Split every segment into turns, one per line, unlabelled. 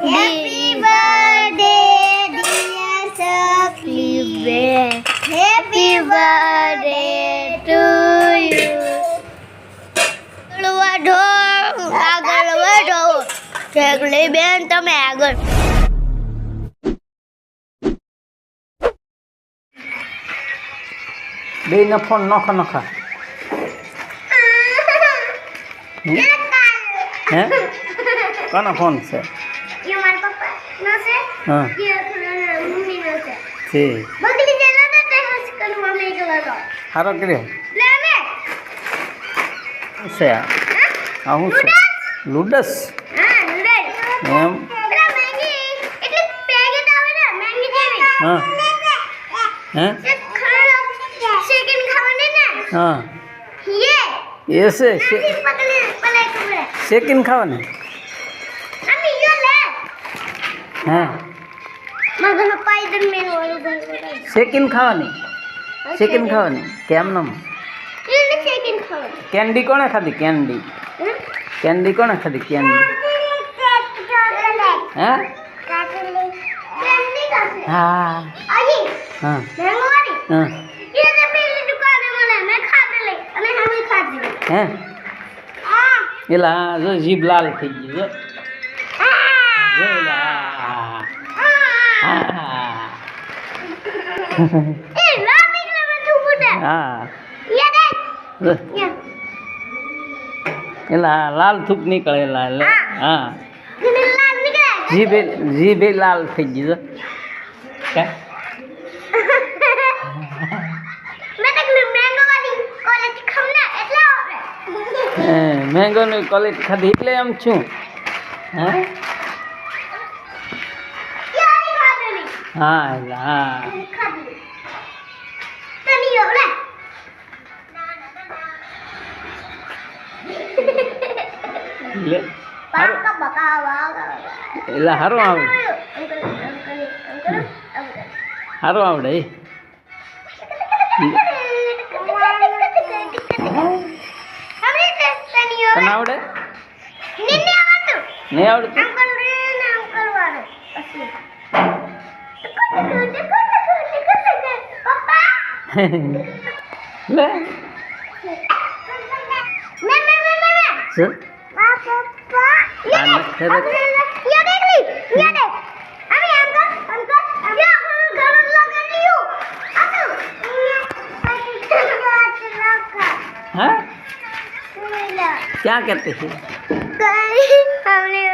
Happy birthday, dear Sakli bear. Happy birthday to you. આગળ વધો આગળ વધો ચકલી બેન તમે આગળ
બે ને ફોન નોખા નખા હે કોનો ફોન છે
યો માર પપ્પા નો છે.
હા.
યો મમ્મી નો
છે.
ઠીક
બગડી જાય ના તે હસ કરું લુડસ?
હા લુડસ.
એમ.
પેલા
હા. શેકીને ખાવાની. શેકીને ખાવાની. કેમ નમ? કેન્ડી કોણે ખાધી? કેન્ડી. કેન્ડી કોણે ખાધી? કેન્ડી. હે? હા? હા. હા. એલા જો જીભ લાલ થઈ ગઈ જો હા. એલા લાલ થૂક નીકળે એલા એટલે હા. જીભે જીભે લાલ થઈ ગઈ? હે મેંગોની ક્વોલિટી ખાધી એટલે એમ છું. હે? હા એટલે હા. હારું એટલે સારું આવડે. સારું આવડે તને આવડે? નહીં આવડતું? લે. શું? आम क्या कहते हैं
हमने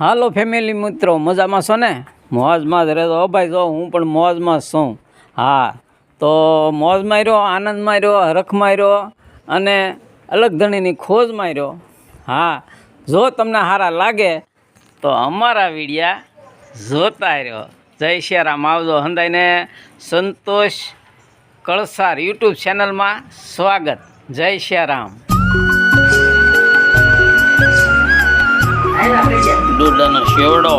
હાલો ફેમિલી મિત્રો, મજામાં છો ને? મોજમાં જ રહેતો ભાઈ, જો હું પણ મોજમાં છું. હા, તો મોજ માર્યો, આનંદ માર્યો, હરખ માર્યો અને અલગ ધણીની ખોજ માર્યો. હા, જો તમને સારા લાગે તો અમારા વિડિયા જોતા રહ્યો. જય શ્યારામ. આવજો હંદાઈને સંતોષ કળસાર યુટ્યુબ ચેનલમાં સ્વાગત. જય શ્યારામ. દૂધનો શેવડો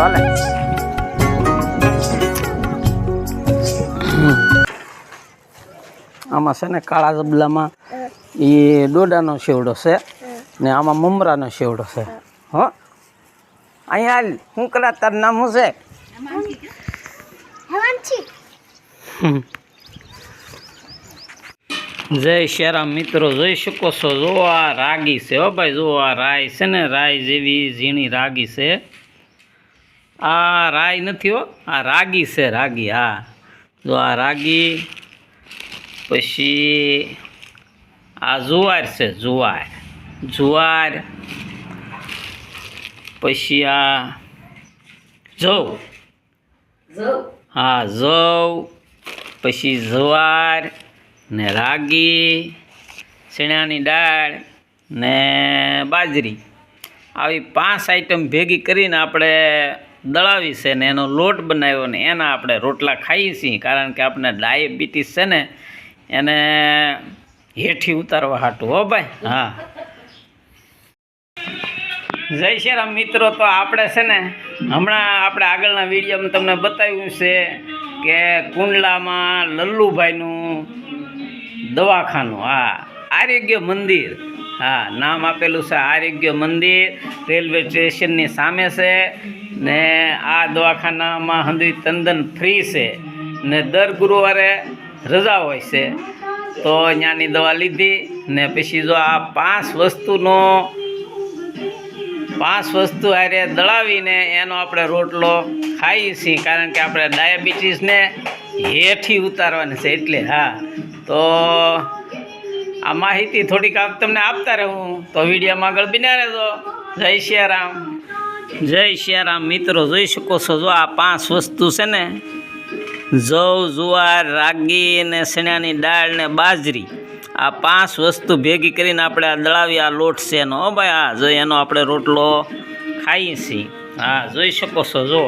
હાલે. આમાં છે ને કાળા જબલામાં એ દોડાનો શેવડો છે ને આમાં મમરાનો શેવડો છે. હો? અહીંયા શું કરા તાર નામ શું છે? જય શ્યારામ મિત્રો જોઈ શકો છો. જો આ રાગી છે હો ભાઈ જો આ રાય છે ને રાય જેવી ઝીણી રાગી છે. આ રાય નથી હો આ રાગી છે રાગી હા. જો આ રાગી પછી આ જુવાર છે જુવાર. જુવાર પછી આ જવ. હા જવ પછી જુવાર ને રાગી ચણાની દાળ ને બાજરી. આવી પાંચ આઈટમ ભેગી કરીને આપણે દળાવી છે ને એનો લોટ બનાવ્યો ને એના આપણે રોટલા ખાઈએ છીએ. કારણ કે આપણે ડાયાબિટીસ છે ને એને હેઠી ઉતારવા હાટું, હો ભાઈ, હા. જય શ્રી રામ મિત્રો, તો આપણે છે ને, હમણાં આપણે આગળના વિડીયોમાં તમને બતાવ્યું છે કે કુંડલામાં લલ્લુભાઈનું દવાખાનું, હા, આરોગ્ય મંદિર, હા, નામ આપેલું છે આરોગ્ય મંદિર, રેલવે સ્ટેશનની સામે છે ને આ દવાખાનામાં હંધી તંદન ફ્રી છે ને દર ગુરુવારે રજા હોય છે. તો ત્યાંની દવા લીધી ને પછી જો આ પાંચ વસ્તુનો પાંચ વસ્તુ હારે દળાવીને એનો આપણે રોટલો ખાઈએ છીએ, કારણ કે આપણે ડાયાબિટીસને હેઠી ઉતારવાની છે એટલે, હા. તો આ માહિતી થોડીક આપ તમને આપતા રહું. તો વિડીયોમાં આગળ બિના રહેજો. જય સિયારામ જય સિયારામ મિત્રો, જોઈ શકો છો જો આ પાંચ વસ્તુ છે ને જવ, જુવાર, રાગી ને ચણાની દાળ ને બાજરી. આ પાંચ વસ્તુ ભેગી કરીને આપણે આ દળાવી, આ લોટ છે એનો. હો ભાઈ હા જો એનો આપણે રોટલો ખાઈએ છીએ. હા, જોઈ શકો છો, જો.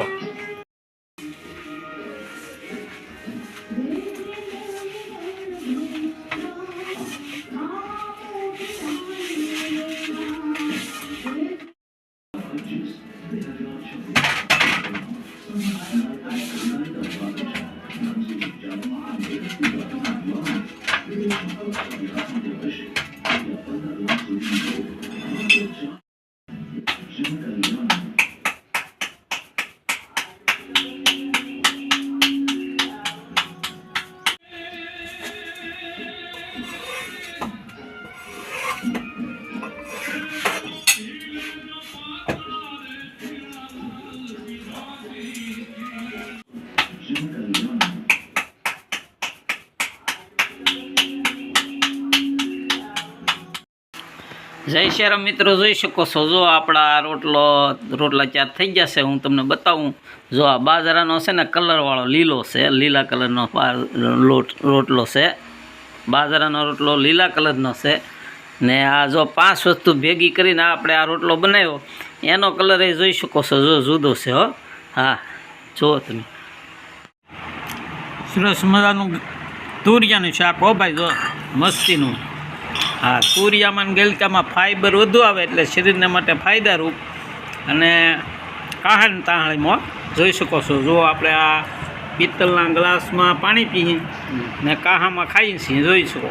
જય શ્રીરામ મિત્રો, જોઈ શકો છો. જો આપણા રોટલો, રોટલા ચાર થઈ જશે હું તમને બતાવું. જો આ બાજરાનો છે ને કલરવાળો લીલો છે, લીલા કલરનો રોટલો છે. બાજરાનો રોટલો લીલા કલરનો છે. ને આ જો પાંચ વસ્તુ ભેગી કરીને આપણે આ રોટલો બનાવ્યો, એનો કલર એ જોઈ શકો છો, જો જુદો છે, હો. હા, જુઓ તમે. સરસ મજાનું તુરિયાનું શાક, હો ભાઈ, જો મસ્તીનું. હા સૂર્યામાં ગેલકામાં ફાઈબર વધુ આવે એટલે શરીરને માટે ફાયદારૂપ. અને કાહણ તાહણીમાં જોઈ શકો છો. જો આપણે આ પિત્તલના ગ્લાસમાં પાણી પીએ ને કાહામાં ખાઈએ છીએ, જોઈ શકો.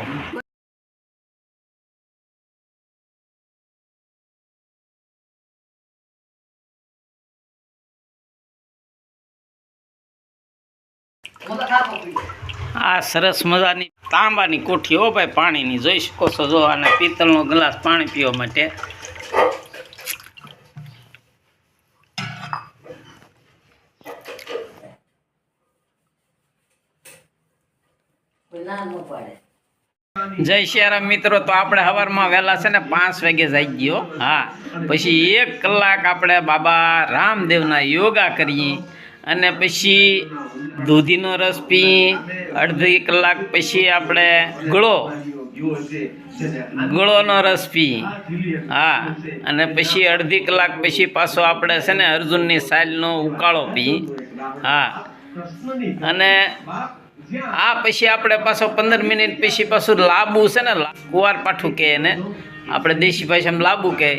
આ સરસ મજાની તાંબાની કોઠી હો ભાઈ, પાણીની. જોઈ શકો છો, જો અને પિત્તળનો ગ્લાસ પાણી પીવા માટે. જય શ્રીરામ મિત્રો, તો આપણે સવારમાં વહેલા છે ને પાંચ વાગે જઈ ગયો. હા, પછી એક કલાક આપણે બાબા રામદેવના યોગા કરીએ. અને પછી દૂધીનો રસ પી, અડધી કલાક પછી આપણે ગળો. ગળોનો રસ પી. હા, અને પછી અડધી કલાક પછી પાછો આપણે છે ને અર્જુનની સાલનો ઉકાળો પી. હા. અને આ પછી આપણે પાછો પંદર મિનિટ પછી પાછું લાબુ છે ને, કુવાર પાઠું કહે એને. આપણે દેશી ભાષામાં લાબુ કહે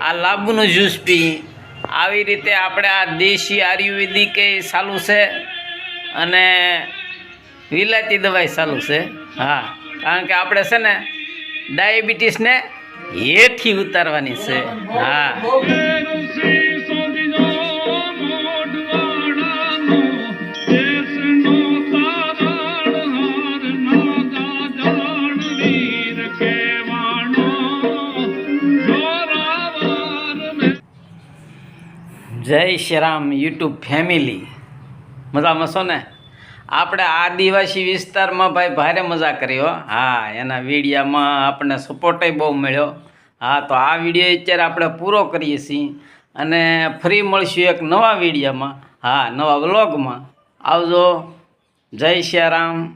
આ લાબુનું જ્યુસ પી. આવી રીતે આપણે આ દેશી આયુર્વેદિક ચાલુ છે. અને વિલાયતી દવાઈ ચાલુ છે. હા, કારણ કે આપણે છે ને ડાયાબિટીસને હેઠી ઉતારવાની છે. હા. જય શ્રી રામ યુટ્યુબ ફેમિલી. મજામાં છો ને? આપણે આદિવાસી વિસ્તારમાં ભાઈ ભારે મજા કરી હો. એના વિડીયામાં આપણને સપોર્ટય બહુ મળ્યો. હા, તો આ વીડિયો અત્યારે આપણે પૂરો કરીએ છીએ અને ફરી મળશું એક નવા વિડીયામાં. હા, નવા વ્લોગમાં. આવજો. જય શ્રી રામ.